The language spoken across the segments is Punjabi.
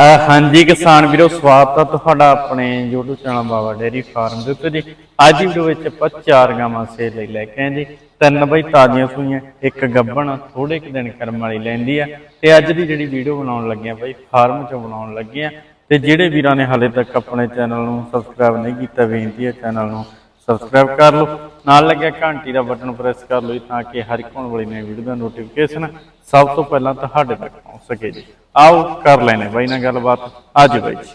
ਹਾਂਜੀ ਕਿਸਾਨ ਵੀਰੋ, ਸਵਾਗਤ ਹੈ ਤੁਹਾਡਾ ਆਪਣੇ YouTube channel Baba dairy farm ਦੇ ਉੱਤੇ ਜੀ। ਅੱਜ ਦੀ ਵੀਡੀਓ ਵਿੱਚ ਆਪਾਂ ਚਾਰ ਗਾਵਾਂ ਸੇਲ ਲਈ ਲੈ ਕੇ ਆਏ ਜੀ। ਤਿੰਨ ਬਈ ਤਾਜ਼ੀਆਂ ਸੂਈਆਂ, ਇੱਕ ਗੱਬਣ ਥੋੜੇ ਕੁ ਦਿਨ ਕਰਮ ਵਾਲੀ ਲੈਂਦੀ ਆ। ਤੇ ਅੱਜ ਦੀ ਜਿਹੜੀ ਵੀਡੀਓ ਬਣਾਉਣ ਲੱਗੇ ਆ ਬਈ, ਫਾਰਮ ਚੋਂ ਬਣਾਉਣ ਲੱਗੇ ਆ ਤੇ ਜਿਹੜੇ ਵੀਰਾਂ ਨੇ ਹਾਲੇ ਤੱਕ ਆਪਣੇ ਚੈਨਲ ਨੂੰ ਸਬਸਕ੍ਰਾਈਬ ਨਹੀਂ ਕੀਤਾ, ਬੇਨਤੀ ਹੈ ਚੈਨਲ ਨੂੰ ਸਬਸਕ੍ਰਾਈਬ ਕਰ ਲਓ। ਨਾਲ ਲੱਗਿਆ ਘੰਟੀ ਦਾ ਬਟਨ ਪ੍ਰੈਸ ਕਰ ਲਓ ਤਾਂ ਕਿ ਹਰ ਇੱਕ ਆਉਣ ਵਾਲੀ ਨਵੀਂ ਵੀਡੀਓ ਦਾ ਨੋਟੀਫਿਕੇਸ਼ਨ ਸਭ ਤੋਂ ਪਹਿਲਾਂ ਤੁਹਾਡੇ ਤੱਕ ਪਹੁੰਚ ਸਕੇ ਜੀ। ਆਓ ਕਰ ਲੈਨੇ ਬਾਈ ਨਾਲ ਗੱਲਬਾਤ। ਅੱਜ ਬਾਈ ਜੀ।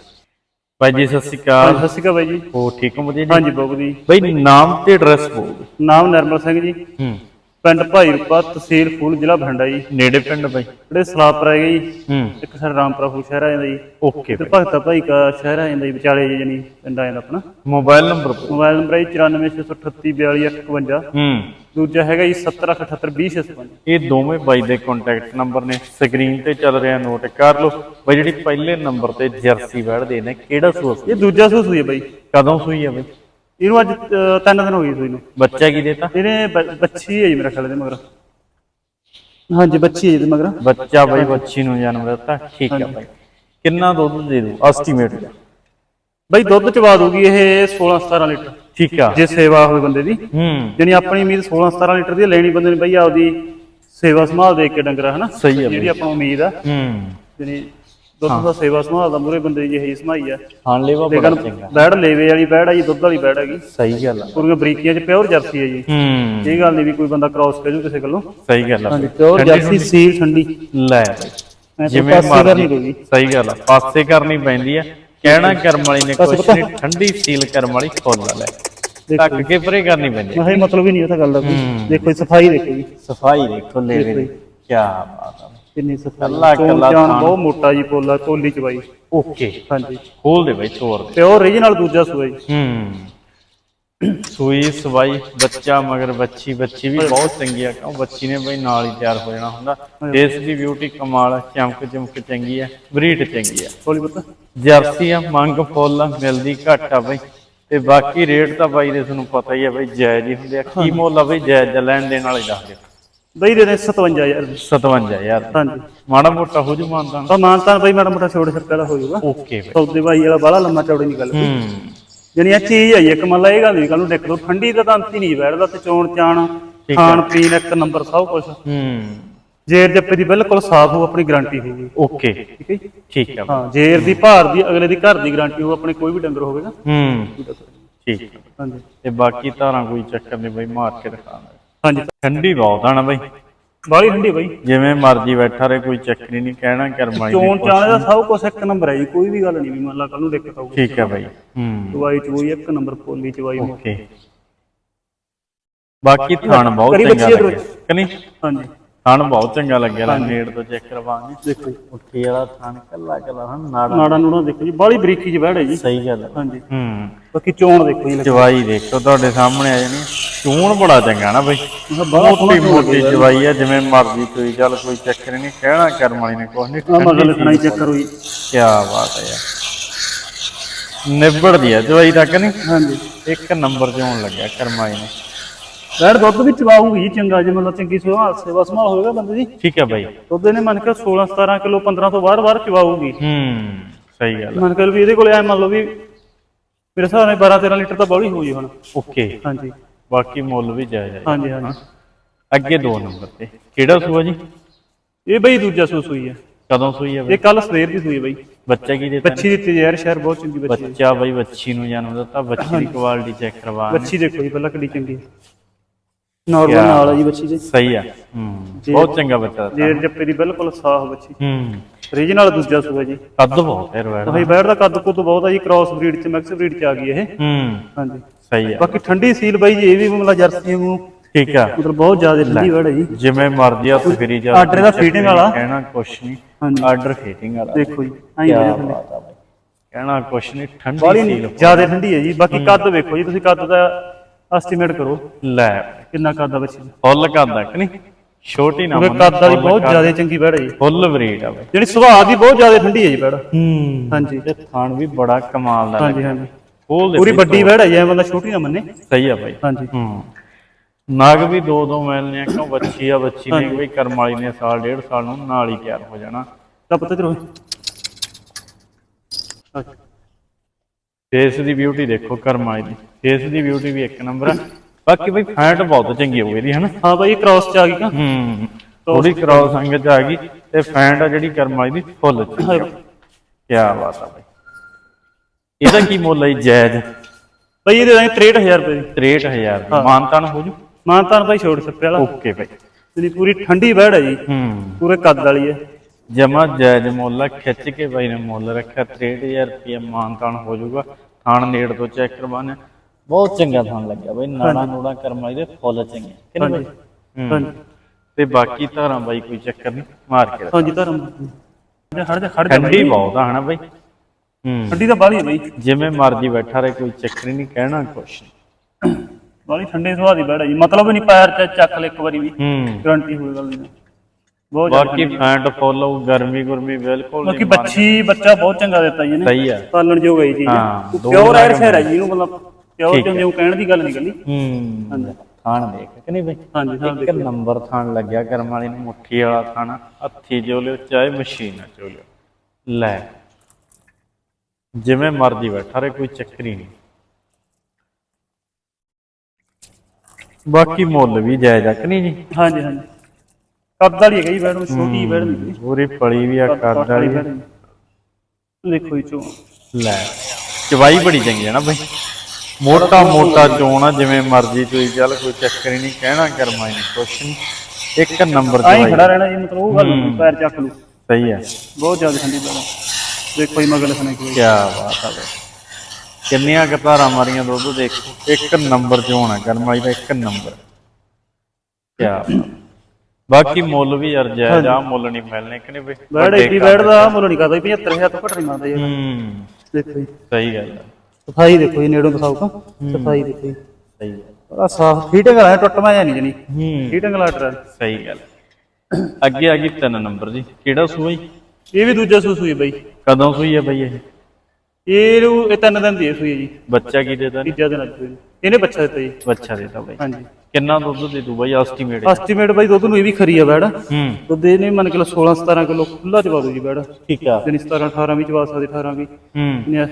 ਬਾਈ ਜੀ ਸਤਿ ਸ਼੍ਰੀ ਅਕਾਲ। ਸਤਿ ਸ਼੍ਰੀ ਅਕਾਲ ਬਾਈ ਜੀ। ਹੋ ਠੀਕ ਹੋ ਵਧੀਆ ਜੀ? ਹਾਂਜੀ ਬਾਬੂ ਜੀ ਬਾਈ ਨਾਮ ਤੇ ਐਡਰੈਸ ਬੋਲ ਨਾਮ ਨਿਰਮਲ ਸਿੰਘ ਜੀ। ਹੂੰ। ਪਿੰਡ ਭਾਈਰੂਪਾ ਤਹਿਸੀਲ ਫੂਲ ਜ਼ਿਲ੍ਹਾ ਬਠਿੰਡਾ ਜੀ। ਨੇੜੇ ਪਿੰਡ ਬਾਈ ਜਿਹੜੇ ਸਲਾਪਰ ਹੈਗੇ ਜੀ। ਹੂੰ। ਇੱਕ ਸਾਡਾ ਰਾਮਪੁਰਾ ਫੂਲ ਸ਼ਹਿਰ ਆ ਜਾਂਦਾ ਜੀ। ਓਕੇ ਤੇ ਬਾਈ ਭਗਤਾ ਭਾਈ ਕਾ ਸ਼ਹਿਰ ਆ ਜਾਂਦਾ ਜੀ ਵਿਚਾਲੇ ਜੀ ਜਾਨੀ ਪਿੰਡ ਆ ਜਾਂਦਾ ਆਪਣਾ। ਮੋਬਾਈਲ ਨੰਬਰ ਮੋਬਾਈਲ ਨੰਬਰ ਹੈ 9468342851 ਹੂੰ। ਦੂਜਾ ਹੈਗਾ ਜੀ 70782056 ਇਹ ਦੋਵੇਂ ਬਾਈ ਦੇ ਕੰਟੈਕਟ ਨੰਬਰ ਨੇ। ਸਕਰੀਨ ਤੇ ਚੱਲ ਰਿਹਾ ਨੋਟ ਕਰ ਲਓ। ਬਾਈ ਜਿਹੜੀ ਪਹਿਲੇ ਨੰਬਰ ਤੇ ਜਰਸੀ ਵੜਦੇ ਨੇ ਕਿਹੜਾ ਸੂਸ ਇਹ ਦੂਜਾ ਸੂਸ ਹੋਈ ਹੈ ਬਾਈ। ਕਦੋਂ ਸੂਈ ਆ ਬਾਈ? ਇਹਨੂੰ ਅੱਜ ਅ, ਤਿੰਨ ਦਿਨ ਹੋ ਗਏ ਸੂਈ ਨੂੰ। ਬੱਚਾ ਕੀ ਦੇਤਾ? ਇਹਨੇ ਬ- ਬੱਚੀ ਹੈ ਜੀ ਮੇਰਾ ਖਿਆਲ ਦੇ ਮਗਰ। ਹਾਂਜੀ ਬੱਚੀ ਹੈ ਜੀ ਇਹਦੇ ਮਗਰ। ਬੱਚਾ ਬਾਈ ਬੱਚੀ ਨੂੰ ਜਨਮ ਦਿੱਤਾ। ਠੀਕ ਆ ਬਾਈ। ਕਿੰਨਾ ਦੁੱਧ ਦੇ ਦੂ ਐਸਟੀਮੇਟ ਬਾਈ ਦੁੱਧ ਚਵਾ ਦੂਗੀ ਇਹ 16 17 ਲੀਟਰ। ਠੀਕ ਆ। ਜੇ ਸੇਵਾ ਹੋਵੇ ਬੰਦੇ ਦੀ। ਹੂੰ। ਜਾਣੀ ਆਪਣੀ ਉਮੀਦ 16 17 ਲੀਟਰ ਦੀ ਲੈਣੀ ਬੰਦੇ ਨੇ ਬਈ ਆਪਦੀ ਸੇਵਾ ਸੰਭਾਲ ਦੇ ਕੇ ਡੰਗਰਾ ਹਨਾ? ਸਹੀ ਆ ਜਿਹੜੀ ਆਪਾਂ ਨੂੰ ਉਮੀਦ ਆ। ਹੂੰ। ਜਾਣੀ ਦੁੱਧ ਦਾ ਸੇਵਾ ਸੰਭਾਲ ਦਾ ਮੂਰੇ ਬੰਦੇ ਦੀ ਇਹੀ ਸਮਾਈ ਆ। ਹਾਂ ਲੈਵਾ ਬੜਾ ਚੰਗਾ। ਬੈੜ ਲੇਵੇ ਵਾਲੀ ਬੈੜ ਆ ਜੀ ਦੁੱਧ ਵਾਲੀ ਬੈੜ ਹੈਗੀ। ਸਹੀ ਗੱਲ ਆ। ਪੂਰੀਆਂ ਬਰੀਕੀਆਂ ਚ ਪਿਓਰ ਜਰਸੀ ਹੈ ਜੀ। ਹੂੰ। ਇਹ ਗੱਲ ਨਹੀਂ ਵੀ ਕੋਈ ਬੰਦਾ ਕ੍ਰਾਸ ਕਰ ਜੂ ਕਿਸੇ ਗੱਲੋਂ। ਸਹੀ ਗੱਲ ਆ। ਪਿਓਰ ਜਰਸੀ ਸੀਲ ਠੰਡੀ। ਲੈ। ਬਾਈ ਜਿਵੇਂ ਮਰਜ਼ੀ। ਸਹੀ ਗੱਲ ਆ। ਪਾਸੇ ਕਰਨੀ ਪੈਂਦੀ ਆ। ਕਹਿਣਾ ਕਰਮ ਵਾਲੀ ਨੇ ਕੁਛ ਨਹੀਂ ਠੰਡੀ ਸੀਲ ਕਰਮ ਵਾਲੀ ਫੁੱਲ ਲੈ। ਢੱਕ ਕੇ ਪਰੇ ਕਰਨੀ ਪੈਂਦੀ। ਮੈਂ ਮਤਲਬ ਹੀ ਨਹੀਂ ਉਹ ਤਾਂ ਗੱਲ ਦਾ ਕੋਈ। ਦੇਖੋ ਸਫ਼ਾਈ ਦੇਖੋ ਜੀ। ਸਫ਼ਾਈ ਦੇਖੋ ਲੈਵੇ ਕੀ ਬਾਤ ਆ। ਕਿੰਨੀ ਸਫ਼ਾਈ ਕੱਲਾ ਕੱਲਾ ਥਾਣ। ਬਹੁਤ ਮੋਟਾ ਜੀ ਪੋਲਾ ਕੋਲੀ ਚ ਬਾਈ। ਓਕੇ। ਹਾਂਜੀ। ਖੋਲ ਦੇ ਬਾਈ ਤੋੜ ਦੇ। ਪਿਓਰ ਰੀਜਨਲ ਦੂਜਾ ਸੂਆ ਜੀ। ਹੂੰ। ਸੂਈ ਸਵਾਈ ਬੱਚਾ ਮਗਰ ਬੱਚੀ ਬੱਚੀ ਵੀ ਬਹੁਤ ਚੰਗੀ ਆ। ਕਿਉਂ ਬੱਚੀ ਨੇ ਬਈ ਨਾਲ ਹੀ ਤਿਆਰ ਹੋ ਜਾਣਾ ਹੁੰਦਾ। ਫੇਸ ਦੀ ਬਿਊਟੀ ਕਮਾਲ ਆ, ਚਮਕ ਚਮਕ ਚੰਗੀ ਆ ਬਰੀਡ ਚੰਗੀ ਆ। ਹੋਲੀ ਪੁੱਤ। ਜਰਸੀ ਆ ਮੰਗ ਫੁੱਲ ਆ ਮਿਲਦੀ ਘੱਟ ਆ ਬਈ। ਤੇ ਬਾਕੀ ਰੇਟ ਤਾਂ ਬਾਈ ਦੇ ਤੁਹਾਨੂੰ ਪਤਾ ਹੀ ਆ ਬਈ ਜਾਇਜ਼ ਹੀ ਹੁੰਦੇ ਆ। ਕੀ ਮੁੱਲ ਆ ਬਈ ਜਾਇਜ਼ ਲੈਣ ਦੇਣ ਵਾਲੇ ਦੱਸ ਦਿਓ। ਬਈ ਦੇ ਦੇ 57000 ਦੀ। 57000 ਹਾਂਜੀ। ਮਾੜਾ ਮੋਟਾ ਹੋ ਜੂ ਮਾਨਤਾ ਤਾਂ ਮਾਨਤਾਨ ਬਈ ਮਾੜਾ ਮੋਟਾ ਛੋੜੇ ਸਰਕਾ ਦਾ ਹੋ ਜਾਊਗਾ ਓਕੇ ਬਈ। ਸੌਦੇ ਭਾਈ ਵਾਲਾ ਬਾਹਲਾ ਲੰਮਾ ਚੌੜੀ ਨਹੀਂ ਗੱਲ ਹੂੰ। ਜਾਨੀ ਇਹ ਚੀਜ਼ ਆਈ ਇੱਕ ਮੰਨ ਲਾ ਇਹ ਗੱਲ ਨਹੀਂ ਕੱਲ ਨੂੰ ਦੇਖ ਲਓ ਠੰਡੀ ਦਾ ਤਾਂ ਅੰਤ ਹੀ ਨਹੀਂ ਬੈਠਦਾ ਤੇ ਚੋਣ ਚਾਣ ਖਾਣ ਪੀਣ ਇੱਕ ਨੰਬਰ ਸਭ ਕੁਝ ਹੂੰ। ਜੇਰ ਜੱਪੇ ਦੀ ਬਿਲਕੁਲ ਸਾਫ਼ ਹੋ ਆਪਣੀ ਗਾਰੰਟੀ ਹੋਊਗੀ ਓਕੇ। ਠੀਕ ਹੈ? ਠੀਕ ਬਈ। ਹਾਂ ਜੇਰ ਦੀ ਭਾਰ ਦੀ ਅਗਲੇ ਦੀ ਘਰ ਦੀ ਗਾਰੰਟੀ ਹੋਊ ਆਪਣੇ ਕੋਈ ਵੀ ਡੰਗਰ ਹੋਵੇਗਾ। ਹੂੰ। ਠੀਕ। ਹਾਂਜੀ। ਤੇ ਬਾਕੀ ਧਾਰਾਂ ਕੋਈ ਚੱਕਰ ਨਹੀਂ ਬਈ ਮਾਰ ਕੇ ਦਿਖਾਣਾ ਹਾਂਜੀ ਠੰਡੀ ਬਹੁਤ ਆ ਨਾ ਬਈ। ਬਾਹਲੀ ਠੰਡੀ ਬਈ। ਜਿਵੇਂ ਮਰਜ਼ੀ ਬੈਠਾ ਰਹੇ ਕੋਈ ਚੱਕਰ ਨਹੀਂ ਕਹਿਣਾ ਕਰਮਾਈ ਚੋਣ ਚਾਣ ਦਾ ਸਭ ਕੁਝ ਇੱਕ ਨੰਬਰ ਹੈ ਜੀ ਕੋਈ ਵੀ ਗੱਲ ਨਹੀਂ ਵੀ ਮੰਨ ਲਾ ਕੱਲ ਨੂੰ ਦਿੱਕਤ ਆਊਗੀ ਠੀਕ ਹੈ ਬਈ। ਹੂੰ। ਚਵਾਈ ਚੋਈ ਇੱਕ ਨੰਬਰ ਪੋਲੀ ਚਵਾਈ ਓਕੇ। ਬਾਕੀ ਥਾਣ ਬਹੁਤ ਚੰਗਾ। ਲੱਗਿਆ। ਕਿ ਨਹੀਂ? ਹਾਂਜੀ। ਥਾਣ ਬਹੁਤ ਚੰਗਾ ਲੱਗਿਆ ਲੈ ਨੇੜ ਤੋਂ ਚੈੱਕ ਕਰਵਾਵਾਂਗੇ ਦੇਖੋ ਉੱਠੀ ਵਾਲਾ ਥਾਣ ਕੱਲਾ ਕੱਲਾ ਹਨ ਨਾੜਾ ਨਾੜਾ ਨੂੜਾ ਦੇਖੋ ਜੀ ਬਾਹਲੀ ਬਰੀਕੀ ਚ ਬੈੜ ਹੈ ਜੀ। ਸਹੀ ਗੱਲ ਹਾਂਜੀ। ਹੂੰ। ਬਾਕੀ ਚੋਣ ਦੇਖੋ ਜੀ। ਚਵਾਈ ਦੇਖੋ ਤੁਹਾਡੇ ਸਾਹਮਣੇ ਆ ਜਾਣੀ। ਚੂਣ ਬੜਾ ਚੰਗਾ ਨਾ ਬਈ। ਮੋਟੀ ਮੋਟੀ ਚਵਾਈ ਆ ਜਿਵੇਂ ਮਰਜ਼ੀ ਕੋਈ ਚੱਲ ਕੋਈ ਚੱਕਰ ਨਹੀਂ ਕਹਿਣਾ ਕਰਮ ਵਾਲੀ ਨੇ ਕੁਛ ਨਹੀਂ ਆ ਮਗਰ ਲਿਖਣਾ ਹੀ ਚੈੱਕ ਕਰੋ ਜੀ। ਕੀ ਬਾਤ ਹੈ ਯਾਰ। ਨਿਬੜਦੀ ਆ ਚਵਾਈ ਤੱਕ ਨਹੀਂ। ਹਾਂਜੀ। ਇੱਕ ਨੰਬਰ ਚ ਆਉਣ ਲੱਗਿਆ ਕਰਮਾਈ ਨੇ। ਬੈੜ ਦੁੱਧ ਵੀ ਚਵਾਊਗੀ ਜੀ ਚੰਗਾ ਜੇ ਮਤਲਬ ਚੰਗੀ ਸੇਵਾ ਸੇਵਾ ਸੰਭਾਲ ਹੋਵੇਗਾ ਬੰਦੇ ਦੀ। ਠੀਕ ਹੈ ਬਾਈ। ਦੁੱਧ ਇਹਨੇ ਮੰਨ ਕੇ 16 17 ਕਿਲੋ 15 ਤੋਂ ਬਾਹਰ ਬਾਹਰ ਚਵਾਊਗੀ। ਹੂੰ ਸਹੀ ਗੱਲ ਮੰਨ ਕੇ ਵੀ ਇਹਦੇ ਕੋਲੇ ਐ ਮੰਨ ਲਓ ਵੀ ਮੇਰੇ ਹਿਸਾਬ ਨਾਲ 12 13 ਲੀਟਰ ਤਾਂ ਬੌਲੀ ਹੋਈ ਹੁਣ। ਓਕੇ। ਹਾਂਜੀ। ਬਾਕੀ ਮੁੱਲ ਵੀ ਜਾਇਜ਼ ਹੈ। ਹਾਂਜੀ ਹਾਂਜੀ। ਅੱਗੇ ਦੋ ਨੰਬਰ ਤੇ। ਕਿਹੜਾ ਸੂਆ ਜੀ? ਇਹ ਬਈ ਦੂਜਾ ਸੂਸ ਹੋਈ ਹੈ। ਕਦੋਂ ਸੂਈ ਹੈ ਬਈ? ਇਹ ਕੱਲ ਸਵੇਰ ਦੀ ਸੂਈ ਹੈ ਬਈ। ਬੱਚਾ ਕੀ ਦਿੱਤਾ ਬੱਚੀ ਦਿੱਤੀ ਯਾਰ ਸ਼ਹਿਰ ਬਹੁਤ ਚੰਗੀ ਬੱਚੀ ਹੈ। ਬੱਚਾ ਬਈ ਬੱਚੀ ਨੂੰ ਜਨਮ ਦਿੱਤਾ ਬੱਚੀ ਦੀ ਕੁਆਲਿਟੀ ਚੈੱਕ ਕਰਵਾ ਬੱਚੀ ਦੇਖੋ ਜੀ ਪਹਿਲਾਂ ਕਿੰਨੀ ਚੰਗੀ ਨਾਰਮਲ ਨਾਲ ਆ ਜੀ ਬੱਚੀ ਦੇ। ਸਹੀ ਆ। ਹੂੰ। ਬਹੁਤ ਚੰਗਾ ਬੱਚਾ ਦਿੱਤਾ ਜੇਰ ਜੱਪੇ ਦੀ ਬਿਲਕੁਲ ਸਾਫ਼ ਬੱਚੀ। ਹੂੰ। ਰੀਜਨਲ ਦੂਜਾ ਸੂਆ ਜੀ। ਕੱਦ ਬਹੁਤ ਹੈ ਰਵੈੜ ਭਾਈ ਬੈੜ ਦਾ ਕੱਦ ਕੁੱਦ ਬਹੁਤ ਆ ਜੀ ਕ੍ਰਾਸ ਬਰੀਡ ਚ ਮਿਕਸ ਬਰੀਡ ਚ ਆ ਗਈ ਇਹ। ਹੂੰ। ਹਾਂਜੀ। ਸਹੀ ਆ। ਬਾਕੀ ਠੰਡੀ ਸੀਲ ਬਾਈ ਜੀ ਇਹ ਵੀ ਮਤਲਬ ਜਰਸੀ ਵਾਂਗੂ। ਠੀਕ ਆ। ਮਤਲਬ ਬਹੁਤ ਜ਼ਿਆਦਾ ਠੰਡੀ ਹੈ ਜੀ। ਜਿਵੇਂ ਮਰਜ਼ੀ ਹੱਥ ਫੇਰੀ ਜਾ ਆਰਡਰ ਦਾ fitting ਵਾਲਾ। ਕਹਿਣਾ ਕੁਛ ਨਹੀਂ। ਹਾਂਜੀ। ਆਰਡਰ ਫਿਟਿੰਗ ਵਾਲਾ। ਦੇਖੋ ਜੀ ਕਿਆ ਬਾਤ ਆ ਬਾਈ। ਕਹਿਣਾ ਕੁਛ ਨਹੀਂ ਠੰਡੀ ਬਾਲੀ ਸੀਲ ਜ਼ਿਆਦਾ ਠੰਡੀ ਹੈ ਜੀ। ਬਾਕੀ ਕੱਦ ਵੇਖੋ ਜੀ ਤੁਸੀਂ ਕੱਦ ਦਾ ਐਸਟੀਮੇਟ ਕਰੋ। ਲੈ। ਕਿੰਨਾ ਕੱਦ ਆ ਬੱਚੀ? ਦਾ ਫੁੱਲ ਕਰਦਾ ਕਿ ਨਹੀਂ? ਛੋਟੀ ਨਾ ਕਿਉਂਕਿ ਕੱਦ ਵਾਲੀ ਬਹੁਤ ਜ਼ਿਆਦਾ ਚੰਗੀ ਬੈੜ ਹੈ ਜੀ ਫੁੱਲ ਬਰੀਡ ਆ ਬਾਈ। ਜਿਹੜੀ ਸੁਭਾਅ ਦੀ ਬਹੁਤ ਜ਼ਿਆਦਾ ਠੰਡੀ ਹੈ ਜੀ ਬੈੜ ਹੂੰ। ਹਾਂਜੀ। ਤੇ ਥਾਣ ਵੀ ਬੜਾ ਕਮਾਲ ਦਾ ਹਾਂਜੀ ਹਾਂਜੀ। ਖੋਲ ਦੇ ਪੂਰੀ ਵੱਡੀ ਬੈੜ ਹੈ ਜੀ ਬੰਦਾ ਛੋਟੀ ਨਾ ਮੰਨੇ। ਸਹੀ ਆ ਬਾਈ। ਹਾਂਜੀ। ਹੂੰ। ਨਗ ਵੀ ਦੋ ਦੋ ਮਿਲਨੇ ਆ ਕਿਉਂ ਬੱਚੀ ਆ ਬੱਚੀ ਨੇ ਵੀ ਕਰਮ ਵਾਲੀ ਨੇ ਸਾਲ ਡੇਢ ਸਾਲ ਨੂੰ ਨਾਲ ਹੀ ਤਿਆਰ ਹੋ ਜਾਣਾ। ਤਾਂ ਪਤਾ ਚਲੋ ਅੱਛਾ। ਫੇਸ ਦੀ ਬਿਊਟੀ ਦੇਖੋ ਕਰਮਾਈ ਦੀ ਫੇਸ ਦੀ ਬਿਊਟੀ ਵੀ ਇੱਕ ਨੰਬਰ ਆ। ਬਾਕੀ ਬਈ ਫੈਟ ਬਹੁਤ ਚੰਗੀ ਹੋ ਗਈ ਦੀ ਹਨਾ? ਹਾਂ ਬਾਈ ਕ੍ਰਾਸ ਚ ਆ ਗਈ ਕਾ ਹੂੰ ਥੋੜੀ ਕ੍ਰਾਸ ਅੰਗ ਚ ਆ ਗਈ ਤੇ ਫੈਂਟ ਆ ਜਿਹੜੀ ਕਰਮਾਈ ਦੀ ਫੁੱਲ ਚ ਕੀ ਬਾਤ ਆ ਬਈ। ਇਹਦਾ ਕੀ ਮੁੱਲ ਹੈ ਜੀ? ਜਾਇਜ਼? ਬਾਈ ਇਹਦੇ ਦਾਂ 63000 ਰੁਪਏ ਦੀ। 63000 ਦੀ। ਮਾਨਤਾਨ ਹੋ ਜੂ? ਮਾਨਤਾਨ ਬਾਈ ਛੋੜ ਵਾਲਾ। ਓਕੇ ਬਈ। ਇਹਦੀ ਪੂਰੀ ਠੰਡੀ ਬੈੜ ਹੈ ਜੀ। ਹੂੰ। ਪੂਰੇ ਕੱਦ ਵਾਲੀ ਹੈ ਜਮਾ ਜਾਇਜ਼ ਮੁੱਲ ਖਿੱਚ ਕੇ ਬਾਈ ਨੇ ਮੁੱਲ ਰੱਖਿਆ 63000 ਰੁਪਏ ਮਾਨਤਾਨ ਹੋ ਜਾਊਗਾ ਥਾਣ ਨੇੜ ਤੋਂ ਚੈੱਕ ਕਰਵਾਉਣਾ ਬਹੁਤ ਚੰਗਾ ਥਾਣ ਲੱਗਿਆ ਬਈ ਨਾੜਾ ਨੂੜਾ ਕਰਮਾਈ ਦੇ ਫੁੱਲ ਚੰਗੇ ਕਿੰਨੇ ਬਈ? ਹੂੰ। ਹਾਂਜੀ ਤੇ ਬਾਕੀ ਧਾਰਾਂ ਬਾਈ ਕੋਈ ਚੱਕਰ ਨਹੀਂ ਮਾਰ ਕੇ। ਹਾਂਜੀ ਧਰਮ ਹੜ ਜਾ ਖੜ ਜਾ ਠੰਡੀ ਬਹੁਤ ਆ ਹਨਾ ਬਾਈ? ਹੂੰ। ਠੰਡੀ ਤਾਂ ਬਾਲੀ ਬਾਈ। ਜਿਵੇਂ ਮਰਜ਼ੀ ਬੈਠਾ ਰਹੇ ਕੋਈ ਚੱਕਰ ਨਹੀਂ ਕਹਿਣਾ ਕੁਛ। ਬਾਲੀ ਠੰਡੇ ਸੁਭਾਅ ਦੀ ਬੈੜ ਜੀ ਮਤਲਬ ਨਹੀਂ ਪੈਰ ਚ ਚੱਕ ਲੈ ਇੱਕ ਵਾਰੀ ਵੀ। ਗਰੰਟੀ ਹੋਈ ਗੱਲ ਨਹੀਂ ਬਹੁਤ ਜ਼ਿਆਦਾ ਬਾਕੀ ਫੈਂਟ ਫੁੱਲ ਗਰਮੀ ਗੁਰਮੀ ਬਿਲਕੁਲ ਬਾਕੀ ਨਹੀਂ ਮਾਰ- ਬੱਚੀ ਬੱਚਾ ਬਹੁਤ ਚੰਗਾ ਦਿੱਤਾ ਜੀ ਇਹਨੇ। ਸਹੀ ਆ। ਪਾਲਣ ਜੋ ਗਈ ਜੀ ਹਾਂ, ਦੋ ਪਿਓਰ ਐਰ ਸ਼ਹਿਰ ਹੈ ਜੀ ਇਹਨੂੰ ਮਤਲਬ ਪਿਓਰ ਠੀਕ ਜਿਉਂ ਕਹਿਣ ਦੀ ਗੱਲ ਨਹੀਂ ਗੱਲੀ ਹੂੰ ਥਾਣ ਦੇਖ ਕਿ ਨਹੀਂ ਬਈ? ਹਾਂਜੀ ਹਾਂ ਇੱਕ ਨੰਬਰ ਥਾਣ ਲੱਗਿਆ ਕਰਮ ਵਾਲੀ ਨੂੰ ਮੁੱਠੀ ਵਾਲਾ ਥਾਣਾ ਹੱਥੀ ਜੋ ਲਿਓ ਚਾਹੇ ਮਸ਼ੀਨ ਨਾਲ ਜੋ ਲਿਓ ਲੈ ਜਿਵੇਂ ਮਰਜ਼ੀ ਬੈਠਾ ਰਹੇ ਕੋਈ ਚੱਕਰ ਹੀ ਨਹੀਂ। ਬਾਕੀ ਮੁੱਲ ਵੀ ਜਾਇਜ਼ ਆ ਕਿ ਨਹੀਂ ਜੀ? ਹਾਂਜੀ ਹਾਂਜੀ। ਕੱਦ ਵਾਲੀ ਹੈਗੀ ਬੈਡ ਨੂੰ ਛੋਟੀ ਬੈਡ ਨਹੀਂ ਪੂਰੀ ਪਲੀ ਵੀ ਆ ਕਰ ਵਾਲੀ ਦੇਖੋ ਜੀ ਚੋ। ਲੈ ਚਵਾਈ ਬੜੀ ਚੰਗੀ ਹੈ ਨਾ ਬਈ। ਮੋਟਾ ਮੋਟਾ ਚੋਣਾ ਜਿਵੇਂ ਮਰਜ਼ੀ ਚੋਈ ਚੱਲ ਕੋਈ ਚੱਕਰ ਹੀ ਨਹੀਂ ਕਹਿਣਾ ਕਰਮਾ ਨਹੀਂ ਕੁਛ ਨਹੀਂ। ਇੱਕ ਨੰਬਰ ਆਈ ਚਵਾਈ। ਖੜਾ ਰਹਿਣਾ ਜੀ ਮਤਲਬ ਉਹ ਗੱਲ ਨਹੀਂ, ਪੈਰ ਚੱਕ ਲੂ ਸਹੀ ਹੈ ਬਹੁਤ ਜ਼ਿਆਦਾ ਠੰਡੀ ਬੈਡ ਦੇਖੋ ਜੀ ਮਗਲ ਸਨੇ ਕੀ ਕੀ ਬਾਤ ਆ ਬਈ। ਕਿੰਨੀਆਂ ਕਤਾਰਾਂ ਮਾਰੀਆਂ ਦੁੱਧ ਦੇਖੋ। ਇੱਕ ਨੰਬਰ ਚੋਣਾ ਕਰਮਾ ਦਾ ਇੱਕ ਨੰਬਰ। ਕੀ ਬਾਕੀ ਮੁੱਲ ਵੀ ਯਾਰ ਜਾਇਜ਼ ਆ ਮੁੱਲ ਨਹੀਂ ਮਿਲਣੇ ਕਿ ਨਹੀਂ ਬਈ ਬੈਡ ਏਡੀ ਦਾ। ਮੁੱਲ ਨਹੀਂ ਕਰਦਾ 75000 ਤੋਂ ਘੱਟ ਨਹੀਂ ਮੰਨਦਾ ਜੀ ਹੂੰ ਦੇਖੋ ਜੀ। ਸਹੀ ਗੱਲ ਹੈ ਸਫ਼ਾਈ ਦੇਖੋ ਜੀ ਨੇੜੋਂ ਦਿਖਾਓ ਤਾਂ। ਸਫ਼ਾਈ ਦੇਖੋ ਜੀ। ਸਹੀ ਹੈ ਬੜਾ ਸਾਫ਼ ਫੀਟਿੰਗ ਵਾਲਾ ਟੁੱਟਵਾ ਜਾਂ ਨਹੀਂ ਜਣੀ। ਹੂੰ। ਫੀਟਿੰਗ ਵਾਲਾ ਸਹੀ ਗੱਲ ਅੱਗੇ ਆ ਗਈ ਤਿੰਨ ਨੰਬਰ ਜੀ। ਕਿਹੜਾ ਸੂਆ ਜੀ? ਇਹ ਵੀ ਦੂਜਾ ਸੂਸ ਹੋਈ ਬਾਈ। ਕਦੋਂ ਸੂਈ ਹੈ ਬਈ ਇਹ? ਇਹ ਨੂੰ- ਇਹ ਤਿੰਨ ਦਿਨ ਦੀ ਸੂਈ ਜੀ। ਬੱਚਾ ਕੀ ਦੇਦਾ ਤੀਜਾ ਦਿਨ ਅੱਜ ਇਹਨੇ ਬੱਚਾ ਦਿੱਤਾ ਜੀ। ਬੱਚਾ ਦੇਦਾ ਬਈ। ਹਾਂਜੀ। ਕਿੰਨਾ ਦੁੱਧ ਦੇ ਦੂ ਬਈ ਐਸਟੀਮੇਟ ਐਸਟੀਮੇਟ ਬਾਈ ਦੁੱਧ ਨੂੰ ਇਹ ਵੀ ਖਰੀ ਆ ਬੈੜ। ਹੂੰ। ਦੁੱਧ ਇਹਨੇ ਮੰਨ ਕੇ ਲਓ 16 17 ਕਿਲੋ ਖੁੱਲਾ ਚਵਾ ਦੂ ਜੀ ਬੈੜ। ਠੀਕ ਆ। ਦਿਨ 17 18 ਵੀ ਚਵਾ ਸਕਦੀ 18 ਵੀ। ਹੂੰ।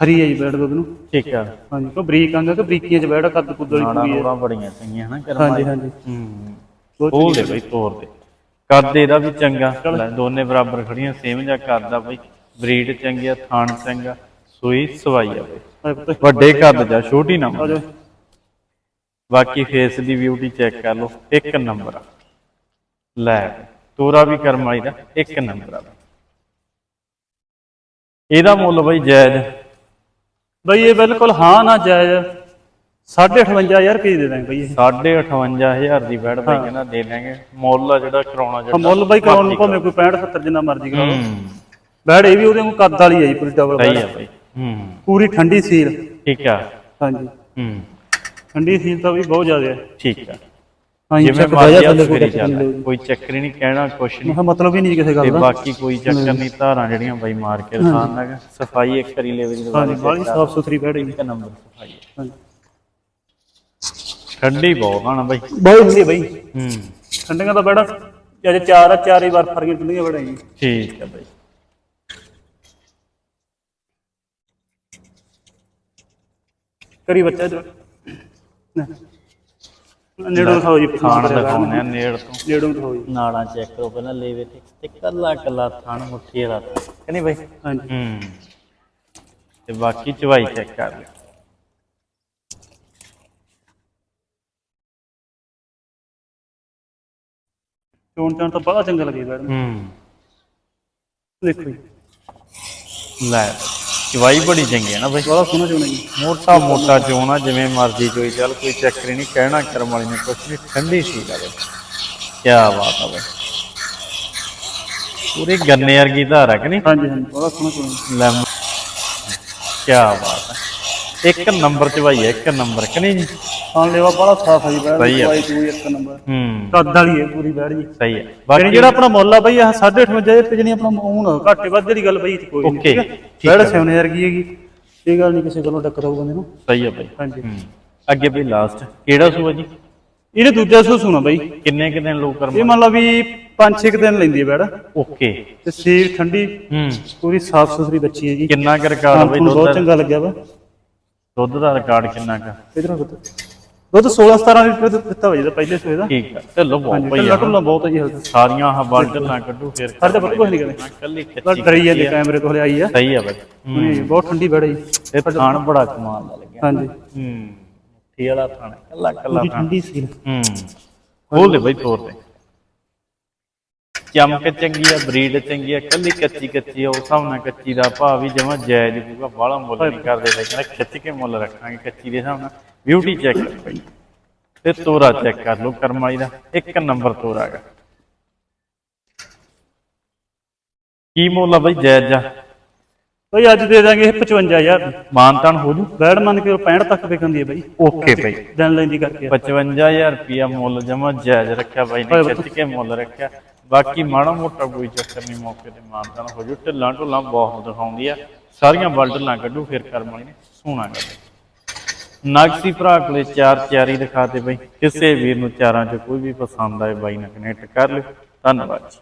ਖਰੀ ਹੈ ਜੀ ਬੈੜ ਦੁੱਧ ਨੂੰ। ਠੀਕ ਆ। ਹਾਂਜੀ ਕੋ ਬਰੀਕ ਆਂਗਾ ਕਿ ਬਰੀਕੀਆਂ ਚ ਬੈੜ ਕੱਦ ਕੁੱਦ ਵਾਲੀ ਪੂਰੀ ਹੈ ਨੂੜਾ ਬੜੀਆਂ ਚੰਗੀਆਂ ਹਨਾ ਕਰਮ ਹਾਂਜੀ ਹਾਂਜੀ। ਹੂੰ। ਉਹ ਦੇ ਬਈ ਤੋਰ ਦੇ। ਕੱਦ ਇਹਦਾ ਵੀ ਚੰਗਾ। ਦੋਨੇ ਬਰਾਬਰ ਖੜੀਆਂ ਸੇਮ ਜਿਹਾ ਕਰਦਾ ਬਈ। ਬਰੀਡ ਚੰਗੀ ਆ ਥਾਣ ਚੰਗਾ। ਸੂਈ ਸਵਾਈ ਆ ਬਈ। ਵੱਡੇ ਕੱਦ ਜਾ ਛੋਟੀ ਨਾ ਆ ਬਾਕੀ ਫੇਸ ਦੀ ਬਿਊਟੀ ਚੈੱਕ ਕਰ ਲਓ ਇੱਕ ਨੰਬਰ ਆ। ਲੈ ਤੋਰਾ ਵੀ ਕਰਮਾਈ ਦਾ ਇੱਕ ਨੰਬਰ ਆ। ਇਹਦਾ ਮੁੱਲ ਬਈ ਜਾਇਜ਼। ਬਈ ਇਹ ਬਿਲਕੁਲ ਹਾਂ ਨਾ ਜਾਇਜ਼। 58500 ਰੁਪਏ ਦੇ ਦਾਂਗੇ ਬਈ ਇਹ। 58500 ਦੀ ਬੈਡ ਬਈ ਕਹਿੰਦਾ ਦੇ ਲਾਂਗੇ ਮੁੱਲ ਆ ਜਿਹੜਾ ਕਰਾਉਣਾ ਜਿਹੜਾ ਮੁੱਲ ਬਾਈ ਕਰਾਉਣ ਨੂੰ ਭਾਵੇਂ ਕੋਈ 65 70 ਜਿੰਨਾ ਮਰਜ਼ੀ ਕਰਾ ਲਓ ਬੈੜ ਇਹ ਵੀ ਉਹਦੇ ਨੂੰ ਕੱਦ ਵਾਲੀ ਹੈ ਜੀ ਪੂਰੀ ਡਬਲ ਸਹੀ ਆ ਬਈ। ਹੂੰ। ਪੂਰੀ ਠੰਡੀ ਸੀਲ ਠੀਕ ਆ। ਹਾਂਜੀ। ਹੂੰ। ਠੰਡੀ ਸੀਲ ਤਾਂ ਵੀ ਬਹੁਤ ਜ਼ਿਆਦਾ ਹੈ। ਠੀਕ ਆ। ਹਾਂਜੀ ਜਿਵੇਂ ਬਾਜਾ ਮਰਜ਼ੀ ਥੱਲੇ ਕੋਈ ਚੱਕਰ ਹੀ ਨਹੀਂ ਕਹਿਣਾ ਕੁਛ ਨਹੀਂ। ਮਤਲਬ ਹੀ ਨਹੀਂ ਕਿਸੇ ਗੱਲ ਦਾ। ਬਾਕੀ ਕੋਈ ਚੱਕਰ ਨਹੀਂ ਧਾਰਾਂ ਜਿਹੜੀਆਂ ਬਈ ਮਾਰ ਕੇ ਰਖਾਨ ਲੱਗਾ। ਸਫ਼ਾਈ ਇੱਕ ਕਰੀ ਲੈਵੇ ਦੀ ਹਾਂਜੀ ਬਾਲੀ ਸਾਫ਼ ਸੁਥਰੀ ਹੈ ਜੀ ਇੱਕ ਨੰਬਰ ਸਫ਼ਾਈ ਹੈ। ਹਾਂਜੀ। ਠੰਡੀ ਬਹੁਤ ਨਾ ਬਈ। ਬਹੁਤ ਹੁੰਦੀ ਬਈ। ਹੂੰ। ਠੰਡੀਆਂ ਦਾ ਬੈੜਾ ਜੇ ਚਾਰ ਆ ਚਾਰ ਹੀ ਵਾਰ ਫਰੀਆਂ ਠੰਡੀਆਂ ਬੈੜਾ ਜੀ। ਠੀਕ ਹੈ ਬਈ। ਕਰੀ ਬੱਚਾ ਇਧਰ। ਨੇੜੋਂ ਦਿਖਾਓ ਜੀ ਕਰਿਆ ਦਿਖਾਉਣੇ ਆ ਨੇੜ ਤੋਂ। ਨੇੜੋਂ ਦਿਖਾਓ ਜੀ। ਨਾੜਾਂ ਚੈੱਕ ਕਰੋ ਪਹਿਲਾਂ ਲੇਵੇ ਤੇ ਤੇ ਕੱਲਾ ਕੱਲਾ ਥਣ ਮੁੱਠੀ ਵਾਲਾ ਕਿ ਨਹੀਂ ਬਈ? ਹਾਂਜੀ। ਹੂੰ। ਤੇ ਬਾਕੀ ਚਵਾਈ ਚੈੱਕ ਕਰ ਲਿਓ। ਚੋਣ ਚਾਣ ਤਾਂ ਬੜਾ ਚੰਗਾ ਲੱਗੇ ਬੈੜ ਹੂੰ। ਦੇਖੋ ਜੀ। ਲੈ। ਚਵਾਈ ਬੜੀ ਚੰਗੀ ਹੈ ਨਾ ਬਈ। ਬੜਾ ਸੋਹਣਾ ਚੋਣ ਜੀ। ਮੋਟਾ ਮੋਟਾ ਚੋਣਾ ਜਿਵੇਂ ਮਰਜ਼ੀ ਚੋਈ ਚੱਲ ਕੋਈ ਚੱਕਰ ਨਹੀਂ ਕਹਿਣਾ ਕਰਮ ਵਾਲੀ ਨੇ ਕੁਛ ਨਹੀਂ ਠੰਡੀ ਸੀ ਲੱਗੇ ਕੀ ਬਾਤ ਆ ਬਈ। ਪੂਰੀ ਗੰਨੇ ਵਰਗੀ ਧਾਰ ਹੈ ਕਿ ਨਹੀਂ? ਹਾਂਜੀ ਹਾਂਜੀ ਬੜਾ ਸੋਹਣਾ ਚੋਣ ਲੈ ਕੀ ਬਾਤ ਹੈ ਇੱਕ ਨੰਬਰ ਚ ਭਾਈ ਇੱਕ ਨੰਬਰ ਕਿ ਨਹੀਂ ਜੀ? ਖਾਣ ਲੈਵਾ ਬੜਾ ਸਾਫ਼ ਹੈ ਜੀ ਬੈੜ ਸਹੀ ਹੈ। ਦਵਾਈ ਦੂਈ ਇੱਕ ਨੰਬਰ। ਹੂੰ। ਕੱਦ ਵਾਲੀ ਹੈ ਪੂਰੀ ਬੈੜ ਜੀ ਸਹੀ ਹੈ ਬਾਕੀ ਜਿਹੜਾ ਆਪਣਾ ਮੁੱਲ ਆ ਬਈ ਆਹ 58 ਤੇ ਜਣੀ ਆਪਣਾ ਹੁਣ ਘਾਟੇ ਵੱਧ ਜਿਹੜੀ ਗੱਲ ਬਈ ਕੋਈ Okay, ਠੀਕ ਬੈੜ ਸੋਨੇ ਵਰਗੀ ਹੈਗੀ। ਇਹ ਗੱਲ ਨਹੀਂ ਕਿਸੇ ਗੱਲੋਂ ਟੱਕਰ ਆਊ ਬੰਦੇ ਨੂੰ। ਸਹੀ ਹੈ ਭਾਈ ਹਾਂਜੀ। ਹੂੰ। ਅੱਗੇ ਵੀ ਲਾਸਟ ਕਿਹੜਾ ਸੂਆ ਜੀ? ਇਹਨੇ ਦੂਜਾ ਸੂ ਸੁਣਾ ਬਾਈ। ਕਿੰਨੇ ਕਿ ਦਿਨ ਲੋਕ ਇਹ ਕਰਮ ਮੰਨ ਲਓ ਵੀ 5-6 ਦਿਨ ਲੈਂਦੀ ਹੈ ਬੈੜ ਓਕੇ। ਤੇ ਸੀਰ ਠੰਡੀ ਹੂੰ। ਪੂਰੀ ਸਾਫ਼ ਸੁਥਰੀ ਬੱਚੀ ਹੈ ਜੀ ਕਿੰਨਾ ਕੁ ਰਿਕਾਰਡ ਬਈ ਸਾਨੂੰ ਬਹੁਤ ਦੁੱਧ ਚੰਗਾ ਲੱਗਿਆ ਵਾ। ਦੁੱਧ ਦਾ ਰਿਕਾਰਡ ਕਿੰਨਾ ਕੁ? ਇਧਰੋਂ ਦੁੱਧ ਦੁੱਧ 16-17 ਲੀਟਰ ਦੁੱਧ ਦਿੱਤਾ ਹੋਇਆ ਜਿਹਦਾ ਪਹਿਲੇ ਸੂਏ ਦਾ। ਠੀਕ ਆ। ਢਿੱਲੋਂ ਬਹੁਤ ਢਿੱਲਾ ਆ ਢੁੱਲਾ ਬਹੁਤ ਹੈ ਜੀ ਸਾਰੀਆਂ ਆਹ ਬਲਟਲਾਂ ਕੱਢੂ ਫਿਰ ਸਾਡੇ ਤਾਂ ਕੁਛ ਨਹੀਂ ਕਰਦੇ। ਕੱਲੀ ਕੱਚੀ ਡਰੀ ਜਾਂਦੇ ਕੈਮਰੇ ਤੋਂ ਹਲੇ ਆਈ ਆ। ਸਹੀ ਆ ਬਈ। ਹੂੰ। ਬਹੁਤ ਠੰਡੀ ਬੈੜ। ਹੈ ਜੀ ਇਹ ਥਾਣ ਬੜਾ ਕਮਾਲ ਦਾ ਲੱਗਿਆ। ਹਾਂਜੀ। ਹੂੰ। ਮੁੱਠੀ ਵਾਲਾ ਥਾਣ ਕੱਲਾ ਕੱਲਾ ਥਾਣ। ਠੰਡੀ ਸੀ। ਹੂੰ। ਖੋਲ ਦੇ ਬਈ ਤੋਰ ਤੇ ਚਮਕ ਚੰਗੀ ਆ ਬਰੀਡ ਚੰਗੀ ਆ ਕੱਲੀ ਕੱਚੀ ਕੱਚੀ ਆ ਉਸ ਨਾਲ ਕੱਚੀ ਦਾ ਭਾਅ ਵੀ ਜਮਾ ਜਾਇਜ਼ ਹੋਊਗਾ ਬਾਹਲਾ ਮੁੱਲ ਨਹੀਂ ਕਰਦੇ ਕਹਿੰਦਾ ਖਿੱਚ ਕੇ ਮੁੱਲ ਰੱਖਾਂਗੇ ਕੱਚੀ ਦੇ ਹਿਸਾਬ ਨਾਲ। ਬਿਊਟੀ ਚੈੱਕ ਕਰ ਬਈ। ਤੇ ਤੋਰਾ ਚੈੱਕ ਕਰ ਲਓ ਕਰਮ ਵਾਲੀ ਦਾ। ਇੱਕ ਨੰਬਰ ਤੋਰਾ ਹੈਗਾ। ਕੀ ਮੁੱਲ ਆ ਬਈ ਜਾਇਜ਼ ਆ ਬਈ ਅੱਜ ਦੇ ਦਾਂਗੇ ਇਹ 55000 ਦੀ। ਮਾਨਤਾਨ ਹੋ ਜੂ। ਬੈੜ ਮੰਨ ਕੇ ਉਹ 65 ਤੱਕ ਵਿਕਣਦੀ ਹੈ ਬਈ। ਓਕੇ ਬਈ। ਦਿਨ ਲੈਂਦੀ ਕਰਕੇ। 55000 ਰੁਪਿਆ ਮੁੱਲ ਜਮਾ ਜਾਇਜ਼ ਰੱਖਿਆ ਬਾਈ ਨੇ ਖਿੱਚ ਕੇ ਮੁੱਲ ਰੱਖਿਆ। ਬਾਕੀ ਮਾੜਾ ਮੋਟਾ ਕੋਈ ਚੱਕਰ ਨਹੀਂ ਮੌਕੇ ਤੇ ਮਾਨਤਾਨ ਹੋ ਜੂ। ਢਿੱਲਾਂ ਢੁੱਲਾਂ ਬਹੁਤ ਦਿਖਾਉਂਦੀ ਆ। ਸਾਰੀਆਂ ਬਲਟਲਾਂ ਕੱਢੂ ਫਿਰ ਕਰਮ ਵਾਲੀ ਨੇ। ਸੋਹਣਾ ਕਰ ਨਾਗਸੀ ਭਰਾ ਕੋਲੇ ਚਾਰ ਚਾਰੀ ਦਿਖਾਤੇ ਬਈ। ਕਿਸੇ ਵੀਰ ਨੂੰ ਚਾਰਾਂ ਚ ਕੋਈ ਵੀ ਪਸੰਦ ਆਏ ਬਾਈ ਨਾਲ ਕਨੈਕਟ ਕਰ ਲਿਓ। ਧੰਨਵਾਦ ਜੀ।